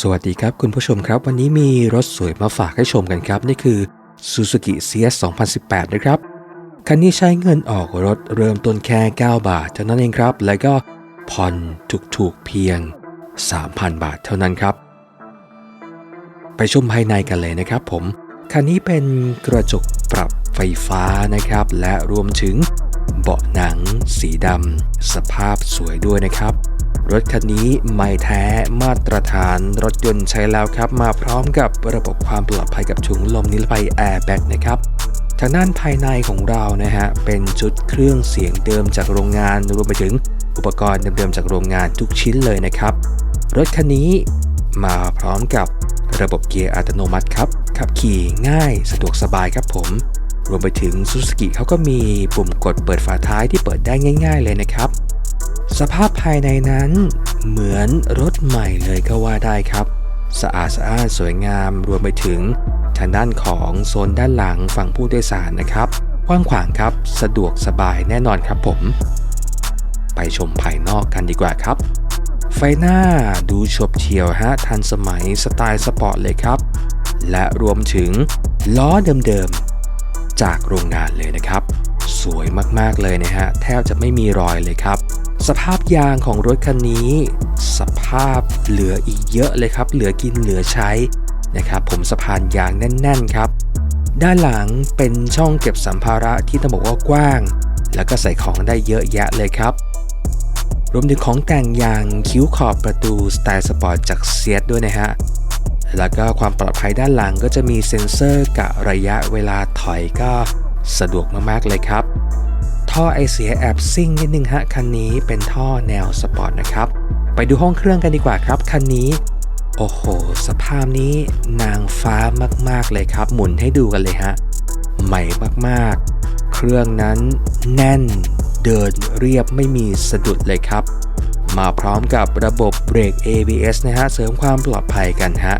สวัสดีครับคุณผู้ชมครับ วันนี้มีรถสวยมาฝากให้ชมกันครับ นี่คือ Suzuki CS 2018 นะครับ คันนี้ใช้เงินออกรถเริ่มต้นแค่ 9 บาทเท่านั้นเองครับ แล้วก็ผ่อนถูกๆเพียง 3,000 บาทเท่านั้นครับ ไปชมภายในกันเลยนะครับผม คันนี้เป็นกระจกปรับไฟฟ้านะครับ และรวมถึงเบาะหนัง สีดำสภาพสวยด้วยนะครับ รถคันนี้ไม่แท้มาตรฐานรถยนต์ใช้แล้วครับ มาพร้อมกับระบบความปลอดภัยกับถุงลมนิรภัยแอร์แบ็กนะครับทางด้านภายในของเรานะฮะเป็นชุดเครื่องเสียงเดิมจากโรงงานรวมไปถึงอุปกรณ์เดิมๆจากโรงงานทุกชิ้นเลยนะครับ รถคันนี้มาพร้อมกับระบบเกียร์อัตโนมัติครับขับขี่ง่ายสะดวกสบายครับผม รวมไปถึง Suzuki เขาก็มีปุ่มกดเปิดฝาท้ายที่เปิดได้ง่าย ๆ เลยนะครับ สภาพภายในนั้นเหมือนรถใหม่เลยก็ว่าได้ครับ สะอาดสะอ้านสวยงามรวมไปถึงทางด้านของโซนด้านหลังฝั่งผู้โดยสารนะครับกว้างขวางครับสะดวกสบายแน่นอนครับผม ไปชมภายนอกกันดีกว่าครับ ไฟหน้าดูฉบเฉียวฮะทันสมัยสไตล์สปอร์ตเลยครับ และรวมถึงล้อเดิมๆ จากโรงงานเลยนะครับ สวยมากๆเลยนะฮะ แทบจะไม่มีรอยเลยครับ สภาพยางของรถคันนี้ สภาพเหลืออีกเยอะเลยครับ เหลือกินเหลือใช้นะครับ ผมสะพานยางแน่น ๆ ครับ ด้านหลังเป็นช่องเก็บสัมภาระที่ต้องบอกว่ากว้าง แล้วก็ใส่ของได้เยอะแยะเลยครับรวมถึงของแต่งอย่างคิ้วขอบประตูสไตล์สปอร์ตจากเซียดด้วยนะฮะ แล้วก็ความปลอดภัยด้านหลังก็จะมีเซ็นเซอร์กะระยะเวลาถอยก็สะดวกมากๆเลยครับ ท่อไอเสียแอบซิ่งนิดนึงฮะคันนี้เป็นท่อแนวสปอร์ตนะครับ ไปดูห้องเครื่องกันดีกว่าครับคันนี้ โอ้โห สภาพนี้นางฟ้ามากๆเลยครับ หมุนให้ดูกันเลยฮะใหม่มากๆ เครื่องนั้นแน่นเดินเรียบไม่มีสะดุดเลยครับ มาพร้อมกับระบบเบรก ABS นะฮะ เสริมความปลอดภัยกันฮะ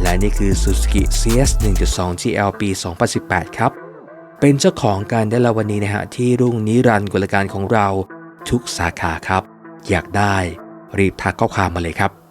และนี่คือ Suzuki CS 1.2 GL ปี 2018 ครับ เป็นเจ้าของการได้ละวันนี้นะฮะที่รุ่งนิรันดร์กุลการของเราทุกสาขาครับ อยากได้รีบทักข้อความมาเลยครับ